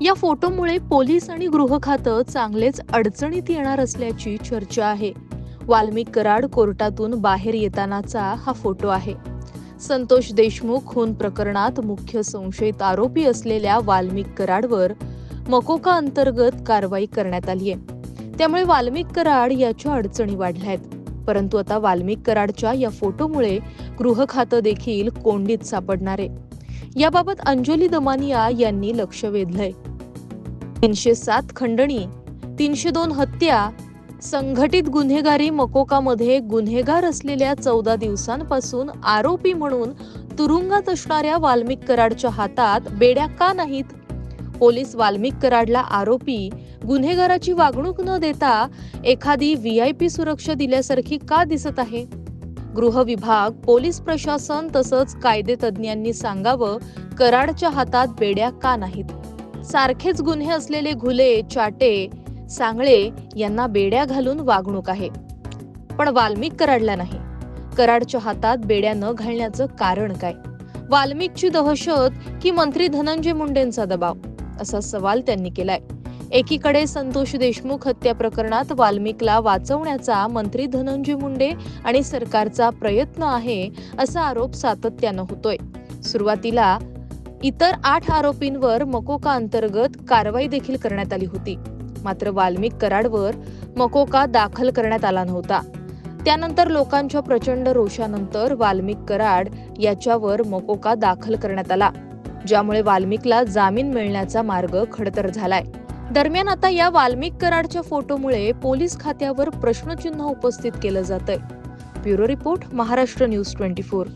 या फोटोमुळे पोलीस आणि गृह खातं चांगलेच अडचणीत येणार असल्याची चर्चा आहे. वाल्मिक कराड कोर्टातून बाहेर येतानाचा हा फोटो आहे. संतोष देशमुख खून प्रकरणात मुख्य संशयित आरोपी असलेल्या वाल्मिक कराडवर मकोका अंतर्गत कारवाई करण्यात आली आहे. त्यामुळे वाल्मिक कराड याच्या अडचणी वाढल्या आहेत परंतु आता वाल्मिक कराडच्या या फोटोमुळे गृह खातं देखील कोंडीत सापडणार आहे. याबाबत अंजली दमानिया यांनी लक्ष वेधलंय. तीनशे सात खंडणी तीनशे दोन हत्या संघटित गुन्हेगारी मकोकामध्ये गुन्हेगार असलेल्या चौदा दिवसांपासून आरोपी म्हणून तुरुंगात असणाऱ्या वाल्मिक कराडच्या हातात बेड्या का नाहीत? पोलीस वाल्मिक कराडला आरोपी गुन्हेगाराची वागणूक न देता एखादी व्ही आय पी सुरक्षा दिल्यासारखी का दिसत आहे? गृह विभाग पोलीस प्रशासन तसंच कायदे तज्ज्ञांनी सांगावं कराडच्या हातात बेड्या का नाहीत? सारखेच गुन्हे असलेले घुले चाटे सांगळे यांना बेड्या घालून वागणूक आहे. पण वाल्मिक कराडला नाही. कराडच्या हातात बेड्या न घालण्याचं कारण काय? वाल्मिकची दहशत की मंत्री धनंजय मुंडेंचा दबाव? असा सवाल त्यांनी केलाय. एकीकडे संतोष देशमुख हत्या प्रकरणात वाल्मिकला वाचवण्याचा मंत्री धनंजय मुंडे आणि सरकारचा प्रयत्न आहे असा आरोप सातत्यानं होतोय. सुरुवातीला इतर आठ आरोपींवर मकोका अंतर्गत कारवाई देखील करण्यात आली होती. मात्र वाल्मिक कराडवर मकोका दाखल करण्यात आला नव्हता. त्यानंतर लोकांच्या प्रचंड रोषानंतर वाल्मिक कराड याच्यावर मकोका दाखल करण्यात आला ज्यामुळे वाल्मिकला जामीन मिळण्याचा मार्ग खडतर झालाय. दरम्यान आता या वाल्मिक कराडच्या फोटोमुळे पोलीस खात्यावर प्रश्नचिन्ह उपस्थित केलं जात आहे bureau report Maharashtra news twenty four.